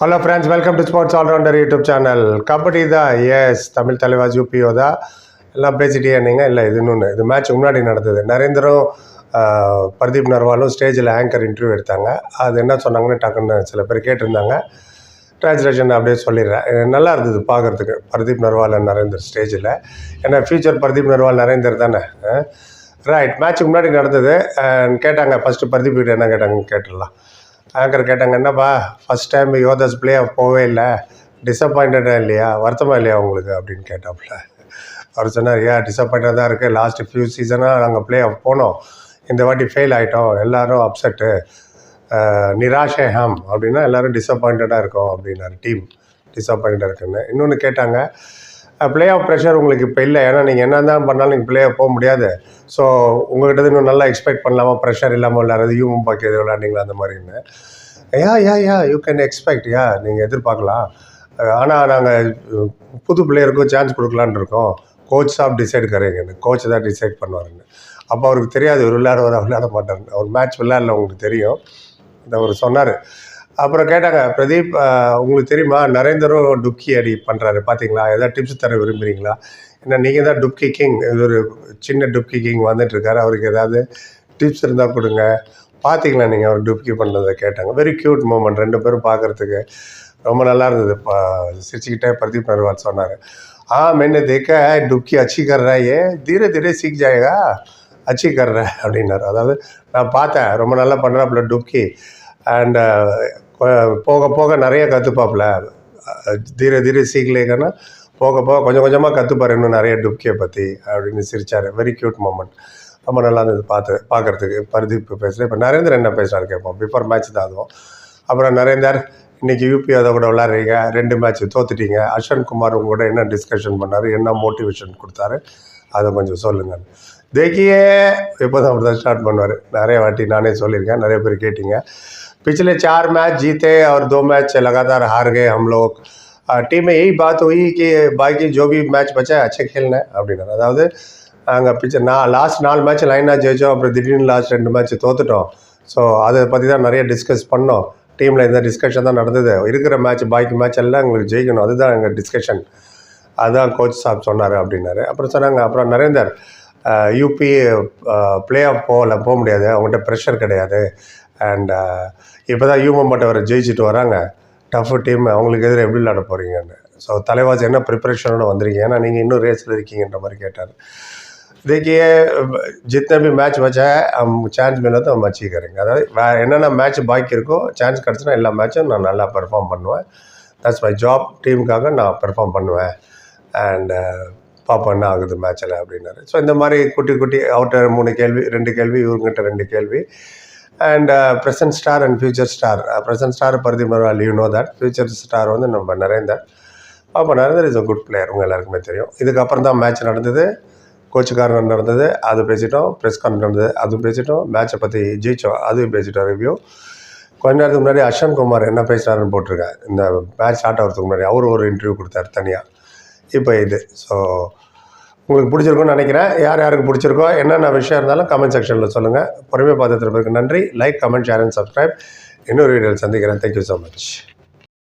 Hello friends welcome to sports allrounder YouTube channel kabaddi தான் S Tamil Thalaivas UPO தான் எல்லாம் பேசிட்டே இருந்தீங்க? இல்லை இது இன்னொன்று இது மேட்ச் முன்னாடி நடந்தது. நரேந்திரம் பிரதீப் நர்வாலும் ஸ்டேஜில் ஆங்கர் இன்டர்வியூ எடுத்தாங்க. அது என்ன சொன்னாங்கன்னு டக்குன்னு சில பேர் கேட்டிருந்தாங்க. ட்ரான்ஸ்லேஷன் அப்படியே சொல்லிடுறேன். நல்லா இருந்தது பார்க்குறதுக்கு. பிரதீப் நர்வால் நரேந்தர் ஸ்டேஜில் ஏன்னா ஃபியூச்சர் பிரதீப் நர்வால் நரேந்தர் தானே? ரைட் மேட்ச்சுக்கு முன்னாடி நடந்தது. கேட்டாங்க ஃபஸ்ட்டு பிரதீப் கிட்ட என்ன கேட்டாங்கன்னு கேட்டுடலாம். ஆங்கர் கேட்டாங்க என்னப்பா first time Yoddhas play off போவே இல்லை டிசப்பாயிண்டடாக இல்லையா? வருத்தமாக இல்லையா உங்களுக்கு? அப்படின்னு கேட்டாப்புல. அவர் சொன்னார் ஏன் டிசப்பாயிண்டாக தான் இருக்குது லாஸ்ட் ஃபியூ சீசனாக நாங்கள் பிளே ஆஃப் போனோம். இந்த வாட்டி ஃபெயில் ஆகிட்டோம் எல்லோரும் அப்செட்டு நிராஷே ஹாம் அப்படின்னா எல்லோரும் டிசப்பாயிண்டடாக இருக்கோம் அப்படின்னாரு டீம் டிசப்பாயிண்டாக இருக்குன்னு. இன்னொன்று கேட்டாங்க பிளே ஆஃப் ப்ரெஷர் உங்களுக்கு இப்போ இல்லை. ஏன்னா நீங்கள் என்ன தான் பண்ணாலும் நீங்கள் பிளே ஆஃப் போக முடியாது. ஸோ உங்கள்கிட்ட இன்னும் நல்லா எக்ஸ்பெக்ட் பண்ணலாமா? ப்ரெஷர் இல்லாமல் விளையாடுறது யூமும் பாக்கி எது விளையாண்டிங்களா அந்த மாதிரின்னு yeah yeah yeah you can expect yeah நீங்கள் எதிர்பார்க்கலாம். ஆனால் நாங்கள் புது பிளேயருக்கும் சான்ஸ் கொடுக்கலான்னு இருக்கோம். கோச் தான் டிசைட் கரேங்கன்னு கோச் தான் டிசைட் பண்ணுவாருன்னு. அப்போ அவருக்கு தெரியாது ஒரு விளையாடுவார் விளையாட மாட்டாருன்னு. அவர் மேட்ச் விளையாடல உங்களுக்கு தெரியும். இதை அவர் சொன்னார். அப்புறம் கேட்டாங்க பிரதீப் உங்களுக்கு தெரியுமா நரேந்தரும் டுப்கி அடி பண்ணுறாரு பார்த்தீங்களா எதாவது டிப்ஸ் தர விரும்புகிறீங்களா ஏன்னா நீங்கள் தான் டுப்கி கிங் இது ஒரு சின்ன டுப்கி கிங் வந்துட்டுருக்காரு அவருக்கு ஏதாவது டிப்ஸ் இருந்தால் கொடுங்க. பார்த்தீங்களா நீங்கள் அவர் டுப்கி பண்ணதை கேட்டாங்க. வெரி க்யூட் மூமெண்ட் ரெண்டு பேரும் பார்க்குறதுக்கு ரொம்ப நல்லா இருந்தது. சிரிச்சுக்கிட்டே பிரதீப் நர்வால் சொன்னார். ஆ மென்னு தேக்க டுப்கி அச்சி கர்றா ஏ? தீரே தீர சீக் ஜாயகா? அச்சி கர்ற அப்படின்னாரு. அதாவது நான் பார்த்தேன். ரொம்ப நல்லா பண்ணுறாப்புல டுப்கி. அண்ட் போக போக நிறைய கற்றுப்பாப்புல தீர தீர சீக்கலைங்கன்னா போக போக கொஞ்சம் கொஞ்சமாக கற்றுப்பார் இன்னும் நிறைய டுப்கியை பற்றி அப்படின்னு சிரிச்சார். வெரி க்யூட் மூமெண்ட் ரொம்ப நல்லா இருந்தது பார்த்து பார்க்குறதுக்கு. பர்தீப் பேசுகிறேன் இப்போ நரேந்தர் என்ன பேசுகிறாரு கேட்போம். பிஃபோர் மேட்ச் தான் அதுவும். அப்புறம் நரேந்தர் இன்றைக்கி யூபி அதை கூட விளாட்றீங்க ரெண்டு மேட்ச் தோத்துட்டீங்க. அஸ்வன் குமார் உங்க கூட என்ன டிஸ்கஷன் பண்ணார்? என்ன மோட்டிவேஷன் கொடுத்தாரு? அதை கொஞ்சம் சொல்லுங்கள் தேக்கியே இப்போ தான் அப்படி தான் ஸ்டார்ட் பண்ணுவார் நிறைய வாட்டி நானே சொல்லியிருக்கேன் நிறைய பேர் கேட்டீங்க पिछले चार मैच जीते और दो मैच लगातार हार गए हम लोग टीम में यही बात हुई कि बाकी जो भी मैच बचा है अच्छे खेलना है அப்படின்னாரு அதாவது நாங்கள் பிச்சை நான் லாஸ்ட் நாலு மேட்ச் லைனாக ஜெயிச்சோம் அப்புறம் திடீர்னு லாஸ்ட் ரெண்டு மேட்ச் தோத்துட்டோம் ஸோ அதை பற்றி தான் நிறைய டிஸ்கஸ் பண்ணோம் டீமில் இந்த டிஸ்கஷன் தான் நடந்தது இருக்கிற மேட்ச் பாக்கி மேட்ச் எல்லாம் எங்களுக்கு ஜெயிக்கணும் அதுதான் எங்கள் டிஸ்கஷன் அதான் கோச் சாப் சொன்னார் அப்படின்னாரு அப்புறம் சொன்னாங்க அப்புறம் நரேந்தர் யூபி ப்ளே ஆஃப் போகல போக முடியாது அவங்ககிட்ட ப்ரெஷர் கிடையாது அண்ட் இப்போ தான் யூமம் வரை ஜெயிச்சுட்டு வராங்க டஃப் டீம் அவங்களுக்கு எதிராக எப்படி விளையாட போகிறீங்கன்னு ஸோ தலைவாஸ் என்ன ப்ரிப்பரேஷனோட வந்திருக்கீங்க ஏன்னா நீங்கள் இன்னும் ரேஸில் இருக்கீங்கன்ற மாதிரி கேட்டார் देखिए जितने भी मैच बचा है हम चांस मिला तो हम अच्छी करेंगे அதாவது வேறு என்னென்ன மேட்ச் பாக்கி இருக்கோ சான்ஸ் கிடச்சுன்னா எல்லா மேட்சும் நான் நல்லா பெர்ஃபார்ம் பண்ணுவேன் தட்ஸ் மை ஜாப் டீமுக்காக நான் பெர்ஃபார்ம் பண்ணுவேன் அண்ட் பார்ப்போம் என்ன ஆகுது மேட்ச்சில் அப்படின்னாரு. ஸோ இந்த மாதிரி குட்டி குட்டி அவர்கிட்ட மூணு கேள்வி ரெண்டு கேள்வி இவங்ககிட்ட ரெண்டு கேள்வி. And present star and future star present star Pardeep Narwal you know that future star வந்து நம்ம நரேந்தர் பாப்பா Narender is a good player உங்கள் எல்லாருக்குமே தெரியும். இதுக்கப்புறம் தான் மேட்ச் நடந்தது. கோச்சுக்காரன் நடந்தது அது பேசிட்டோம். ப்ரெஸ் கான்ஃபரன்ஸ் நடந்தது அது பேசிட்டோம். மேட்சை பற்றி ஜெயித்தோம் அதுவும் பேசிட்டோம் ரிவ்யூ கொஞ்ச நேரத்துக்கு முன்னாடி அஸ்வன் குமார் என்ன பேசுகிறாருன்னு போட்டிருக்கேன் இந்த மேட்ச் ஸ்டார்ட் ஆகிறதுக்கு முன்னாடி அவர் ஒரு இன்டர்வியூ கொடுத்தாரு தனியாக இப்போ இது. ஸோ உங்களுக்கு பிடிச்சிருக்கும்னு நினைக்கிறேன். யார் யாருக்கு பிடிச்சிருக்கோ என்னென்ன விஷயம் இருந்தாலும் கமெண்ட் செக்ஷனில் சொல்லுங்கள் பொறுமையாக பார்த்துட்டு நன்றி. Like comment share and subscribe இன்னொரு வீடியோவில் சந்திக்கிறேன். Thank you so much